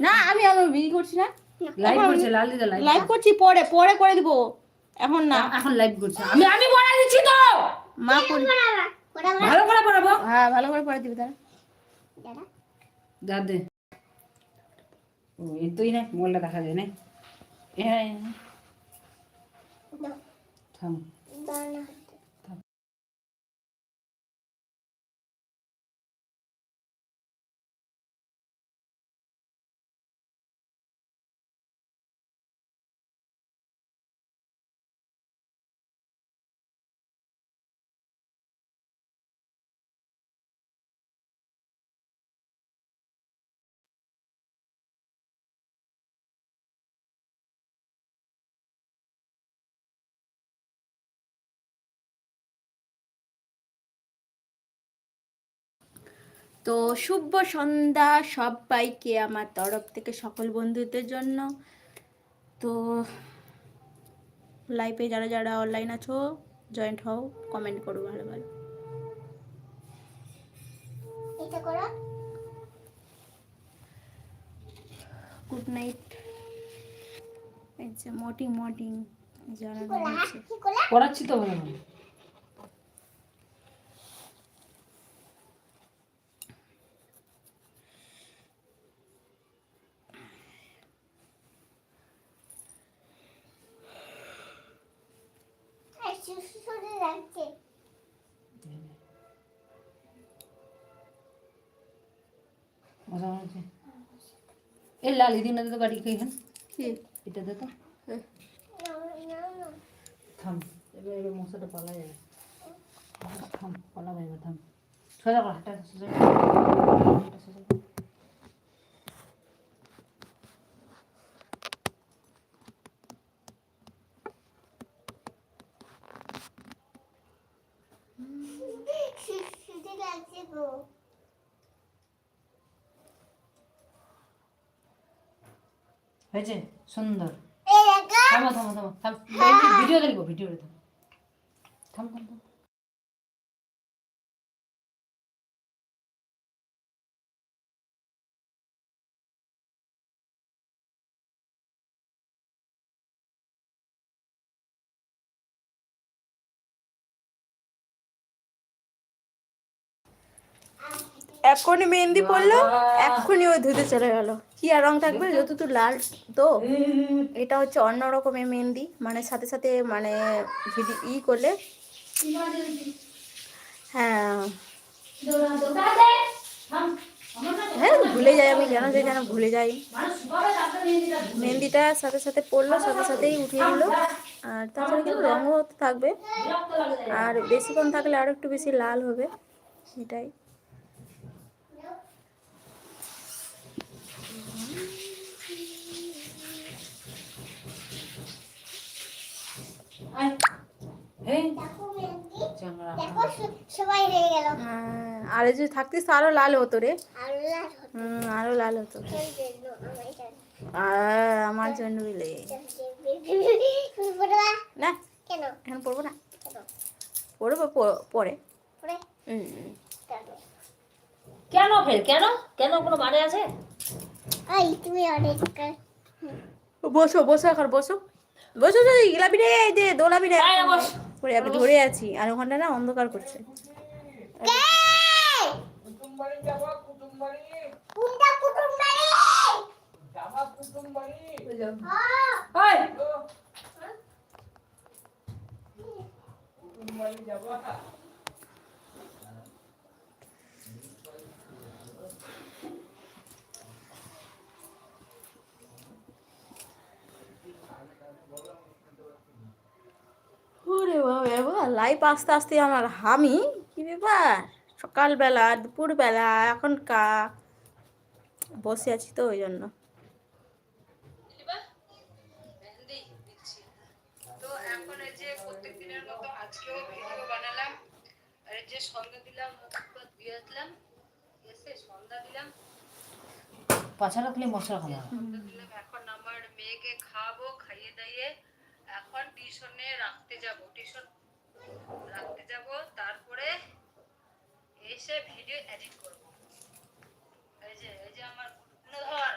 না আমি আর বিয়ে করছি না। লাইভ করছে লাল দিদা লাইভ লাইভ করছি। পরে পরে করে দিব। এখন না। এখন লাইভ করছে। আমি আমি পড়া দিচ্ছি তো! মা করি ভালো করে পড়াবো। হ্যাঁ ভালো করে পড়ে দিবি তারা যা দে। ও এই তুই না মোবাইলটা দেখা যায় না। হ্যাঁ থাম। তো শুভ সন্ধ্যা সবাইকে আমার তরফ থেকে সকল বন্ধুদের জন্য। তো লাইফে যারা যারা অনলাইন আছো জয়েন্ট হও কমেন্ট করো ভালো ভালো। গুড নাইট এই যে মর্টিং মর্টিং যারা পড়াচ্ছি তো ভালো। হচ্ছে এ লাল দিন তো খান কি এটা দে তো হ্যাঁ। থাম এবার এবার মশাটা পালা যাবে থাম পালা যাবে থাম সোজা কর হাঁটা সোজা। হাঁটা সোজা 배지. 손 넣어. 담아 담아 담아 담아. 나 미디어 달리고 미디어를 담아. 담아 담아. এখনই মেহেন্দি পড়ল এখনই ও ধুতে চলে গেল। কি আর রং থাকবে? যত তো লাল তো। এটা হচ্ছে অন্য রকমের মেহেন্দি মানে সাথে সাথে মানে ভিডি ই করলে। হ্যাঁ। হ্যাঁ ভুলে যাই আমি কেন যে যেন ভুলে যাই। মেহেন্দিটা সাথে সাথে পড়ল সাথে সাথেই উঠিয়ে দিল। আর তাছাড়া কিন্তু রঙও থাকবে। আর বেশিক্ষণ থাকলে আরও একটু বেশি লাল হবে সেটাই এই চাংড়া সবাই হয়ে গেল হ্যাঁ, আর যদি থাকতিস আরও লাল হতো রে। আরও লাল হতো। আমার জন্য। বিলে না। কেন? এখন পড়ব না। পড়ব পরে। কেন? ফের কেন? কেন কোনো মানে আছে? তুমি অনেক বসো বসো এখন বসো। বসো বসে গিলাবি রে এই যে দোলাবি রে। করে পরে আমি ধরে আছি আর ওখানটা না অন্ধকার করছে। কুটুম বাড়ি ওই। ওরে বাবা লাইফ আস্তে আস্তে আমার হামি। কি ব্যাপার? সকালবেলা, দুপুরবেলা এখন কা বসে আছি তো ওই জন্য। যে সন্ধ্যা দিলাম দিয়ে আসলাম। এসে সন্ধ্যা দিলাম। পাছা রাখলে মশলা খাব এখন আমার মেয়েকে খাব, খাইয়ে দাইয়ে, এখন টিউশনে রাখতে যাব, টিউশন রাখতে যাব, তারপরে এসে ভিডিও এডিট করব। এই যে এই যে আমার ধর।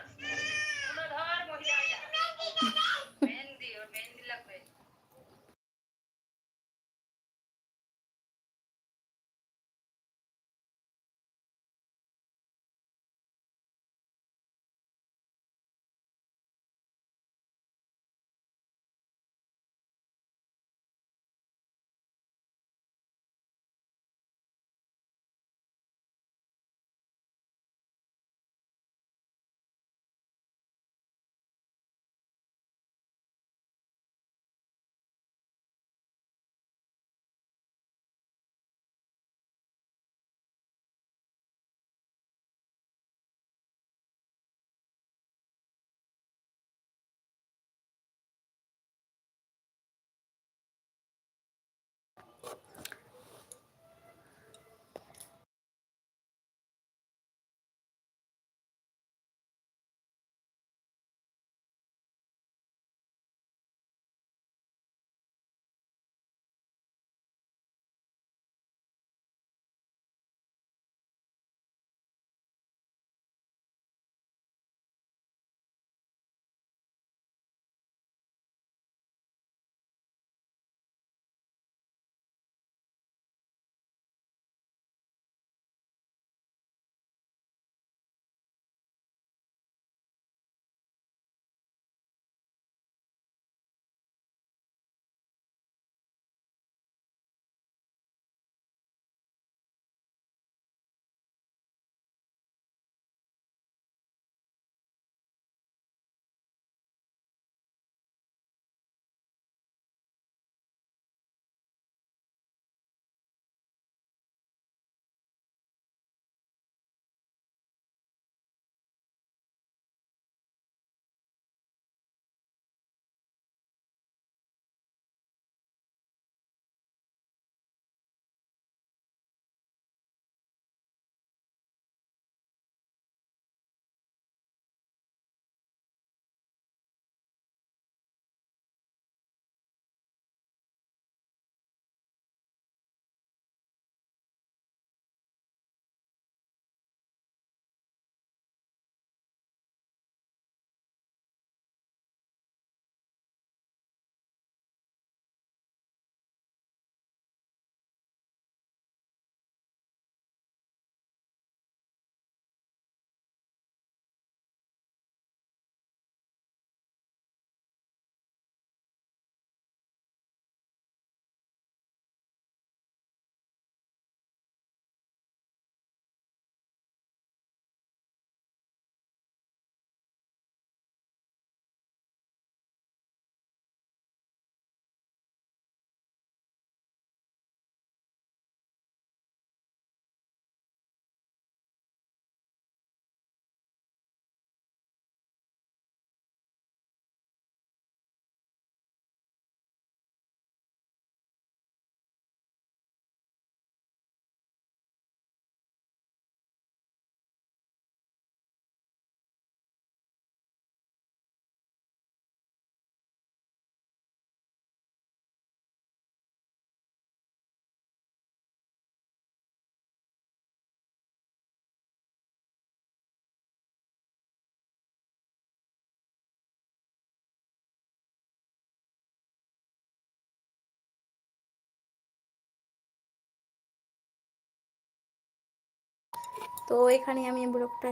তো এখানে আমি ব্লগটা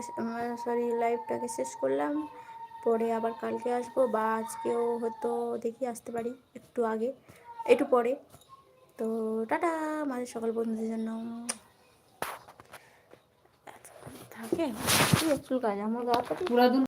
সরি লাইভটাকে শেষ করলাম। পরে আবার কালকে আসব বা আজকেও হয়তো দেখি, আসতে পারি একটু আগে, একটু পরে। তো টাটা, আমাদের সকল বন্ধুদের জন্য। থাকে। কি চুল কাজ? আমার গা